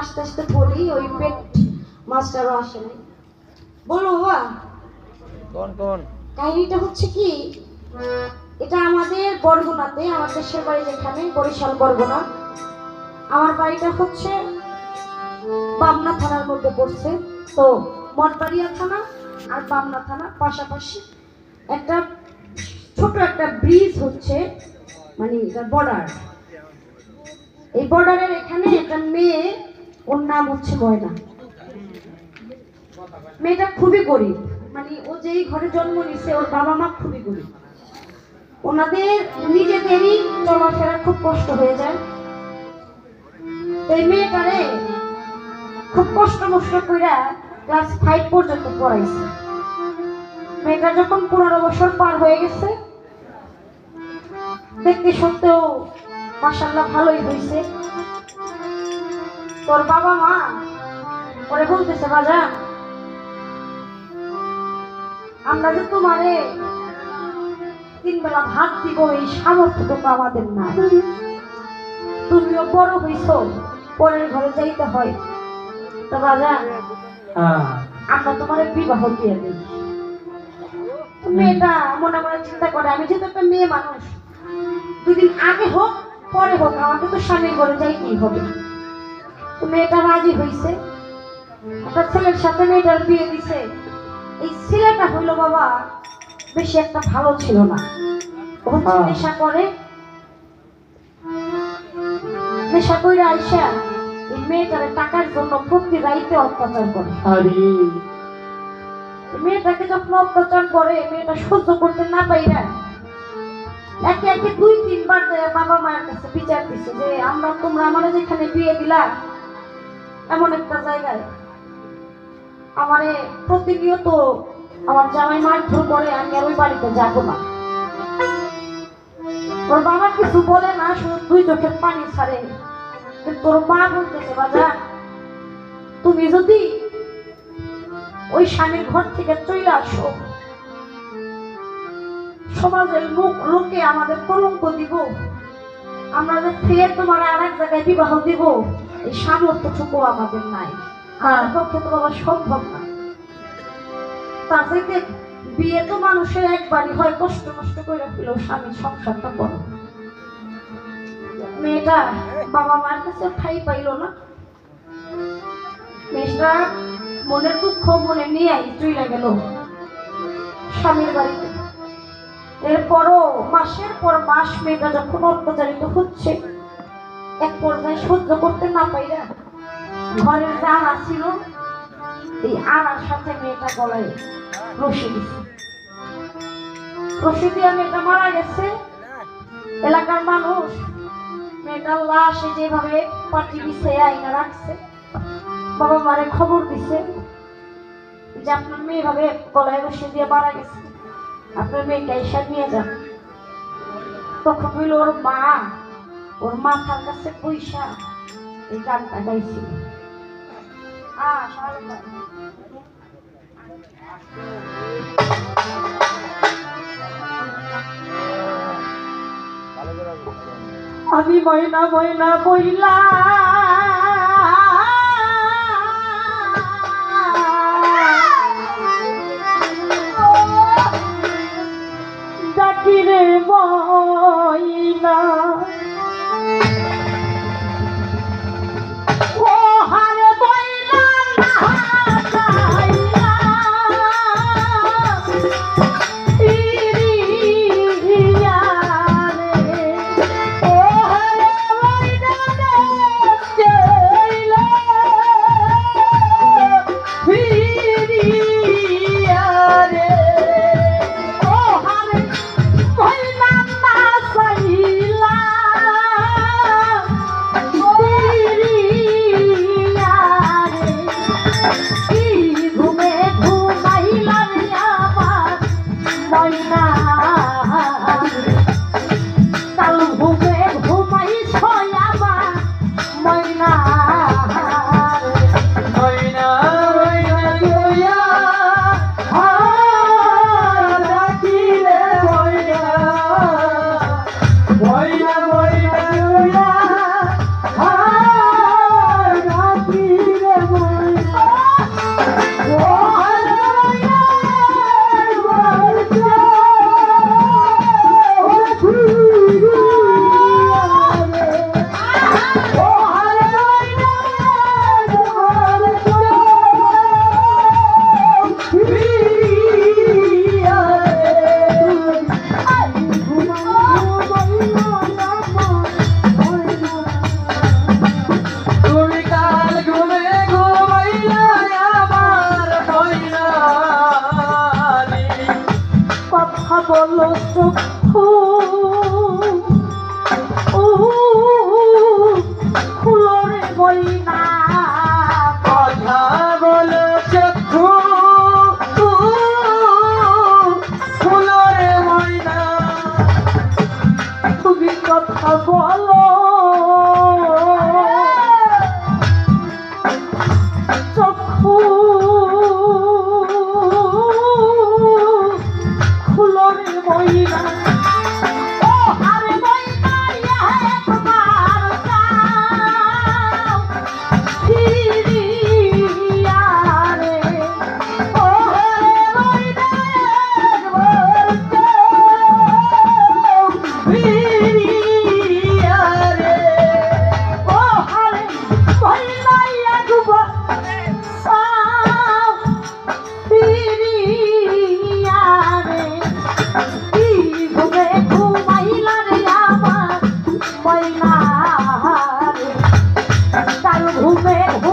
আস্তে আস্তে বলি ওই পেট মাস্টারও আসে নাই। বলো বাবা কোন কোন? কাহিনীটা হচ্ছে কি এটা আমাদের বরগুনাতে আমার দেশের বাড়ি যেখানে বরিশাল বরগুনা। আমার বাড়িটা হচ্ছে পাবনা থানার মধ্যে পড়ছে। তো মঠবাড়িয়া থানা আর পাবনা থানা পাশাপাশি একটা ছোট একটা ব্রিজ হচ্ছে মানে এটা বর্ডার এই বর্ডারের এখানে একটা মেয়ে ওর নাম হচ্ছে ময়না মেয়েটা খুবই গরিব। মানে ও যেই ঘরে জন্ম নিছে, ওর বাবা মা খুবই গরিব। ওনাদের নিজেদেরই চলাফেরা খুব কষ্ট হয়ে যায়। এই মেয়েটারে খুব কষ্ট মষ্ট কইরা ক্লাস ফাইভ পর্যন্ত পড়াইছে। মেয়েটা যখন পনেরো বছর পার হয়ে গেছে, দেখতে সত্ত্বেও মাসাল্লাহ ভালোই হয়েছে তোর বাবা মা? ওরে বলতেছে বাজা আমরা যে তোমারে তিন বেলা ভাত দিব এই সামর্থ্যটুকু আমাদের নাই। তুমিও বড় হইছো পরের ঘরে যাইতে হয়। তো রাজা হ্যাঁ। আমরা তোমার বিবাহ দিয়ে দিই। মেয়েটা মনে মনে চিন্তা করে আমি যেহেতু একটা মেয়ে মানুষ দুদিন আগে হোক পরে হোক আমাকে তো স্বামীর ঘরে যাইতেই হবে। মেয়েটা রাজি হইছে। একটা ছেলের সাথে মেয়েটার বিয়ে দিছে। এই ছেলেটা হইল বাবা বেশি একটা ভালো ছিল না। ও হ্যাঁ। নেশা করে। নেশা করে আইসা এই মেয়েটারে টাকার জন্য প্রতি রাইতে অত্যাচার করে। মেয়েটাকে যখন অত্যাচার করে মেয়েটা সহ্য করতে না পাইরা একে একে দুই তিনবার বাবা মায়ের কাছে বিচার দিছে যে আমরা তোমরা আমার যেখানে বিয়ে দিলা এমন একটা জায়গায়। আমারে প্রতিনিয়ত আমার জামাই মারধর করে, আমি আর ওই বাড়িতে যাব না। ওর বাবা কিছু বলে না, শুধু দুই চোখের পানি ছাড়ে। তোর মা বলতেছে, বাজা, তুমি যদি ওই স্বামীর ঘর থেকে চলে আসো, সমাজের লোক, লোকে আমাদের কলঙ্ক দিব। আমরা যে ফের তোমার আর এক জায়গায় বিবাহ দিব। এই সামর্থ্যটুকু আমাদের নাই। আর পক্ষে তো বাবা সম্ভব না। তার থেকে বিয়ে তো মানুষের একবারই হয় কষ্ট নষ্ট করে ফেলেও স্বামীর সংসারটা করো মেয়েটা বাবা মার কাছে ঠাই পাইলো না। মেয়েটা মনের দুঃখ মনে নিয়ে চলে গেল স্বামীর বাড়িতে। এরপরও মাসের পর মাস মেয়েটা যখন অত্যাচারিত হচ্ছে এক পর্যায়ে সহ্য করতে না পাইরা ঘরের যা আনা ছিল এই আনার সাথে মেয়েটা গলায় রশি দিছে। রশি দিয়ে মেয়েটা মারা গেছে। এলাকার মানুষ মেয়েটার লাশ যেভাবে পাটি দিছে আইনা রাখছে, বাবা মারে খবর দিছে যে আপনার মেয়ে ভাবে গলায় বসে দিয়ে মারা গেছে। আপনার মেয়েটা এসে নিয়ে যান। তখন হইল ওর মা ওর মাথার কাছে পয়সা এই গানটা গাইছিল। আমি ময়না ময়না বইলা তার ঘুমে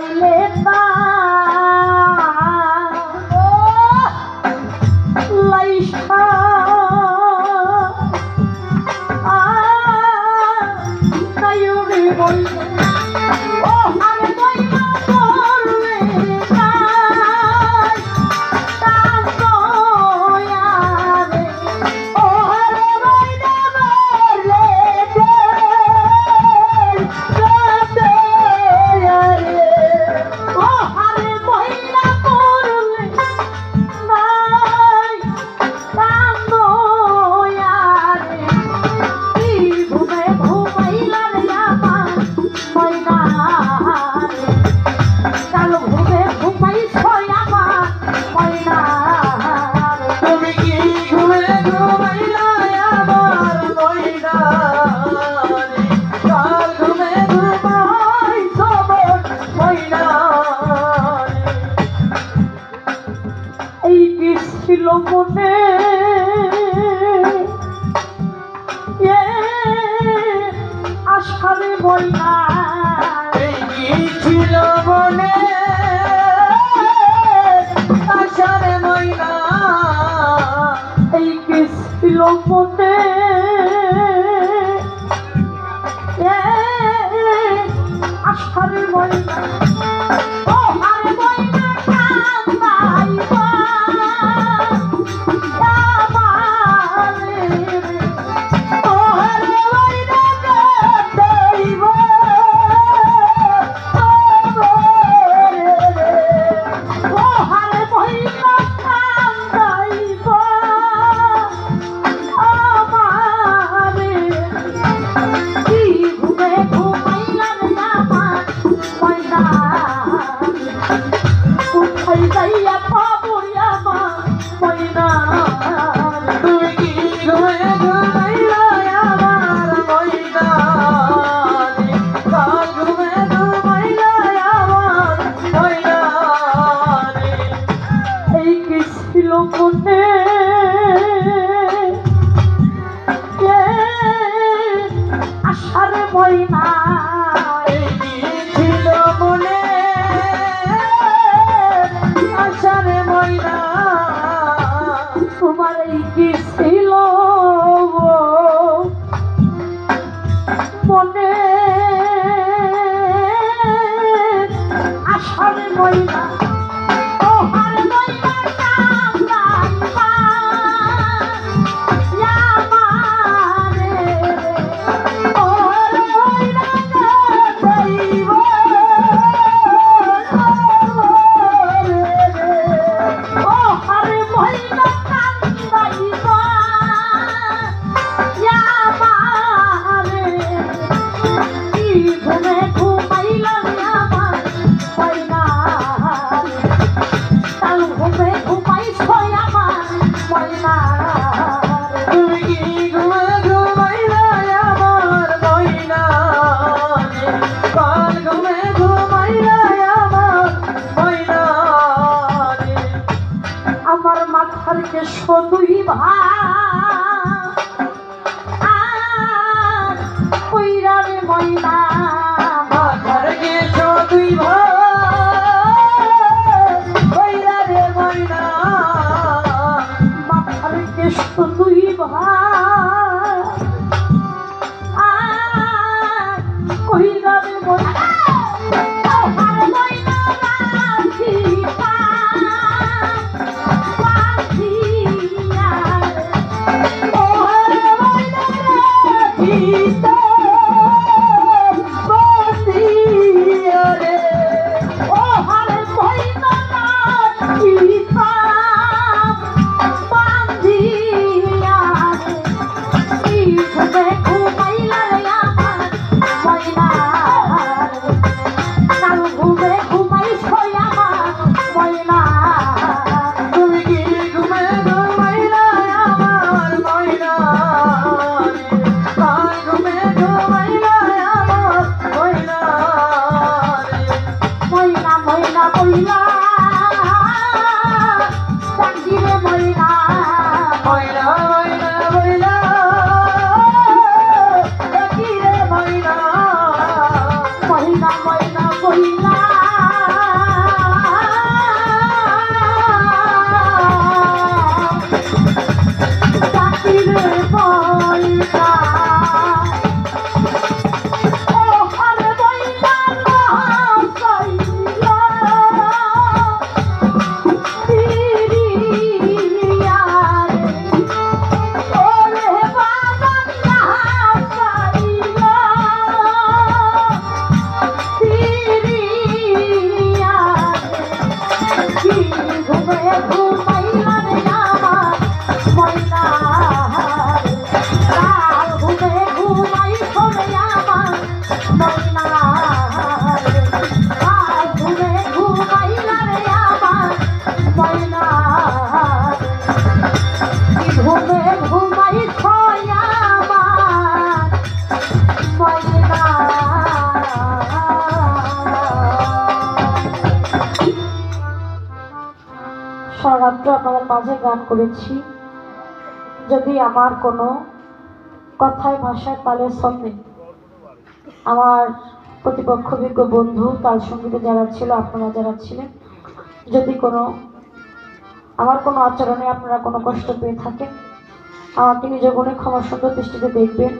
amor. আশারে ময়না আশার ময়না সদুই ভাই। সারাত্র আপনাদের মাঝে গান করেছি। যদি আমার কোনো কথায়, ভাষায় তালের সঙ্গে আমার প্রতিপক্ষ বিজ্ঞ বন্ধু তাল সঙ্গীতে যারা ছিল, আপনারা যারা ছিলেন, যদি কোনো, আমার কোনো আচরণে আপনারা কোনো কষ্ট পেয়ে থাকেন, আমাকে নিজ গুণে ক্ষমা সুন্দর দৃষ্টিতে দেখবেন।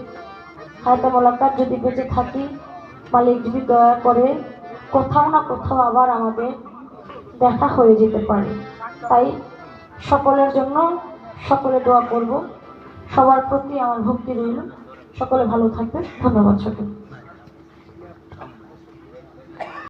হায়তা মোলাকাত যদি বেঁচে থাকি, মালিক যদি দয়া করে, কোথাও না কোথাও আবার আমাদের দেখা হয়ে যেতে পারে। তাই সকলের জন্য সকলে দোয়া করব। সবার প্রতি আমার ভক্তি রইল। সকলে ভালো থাকবে ধন্যবাদ সকল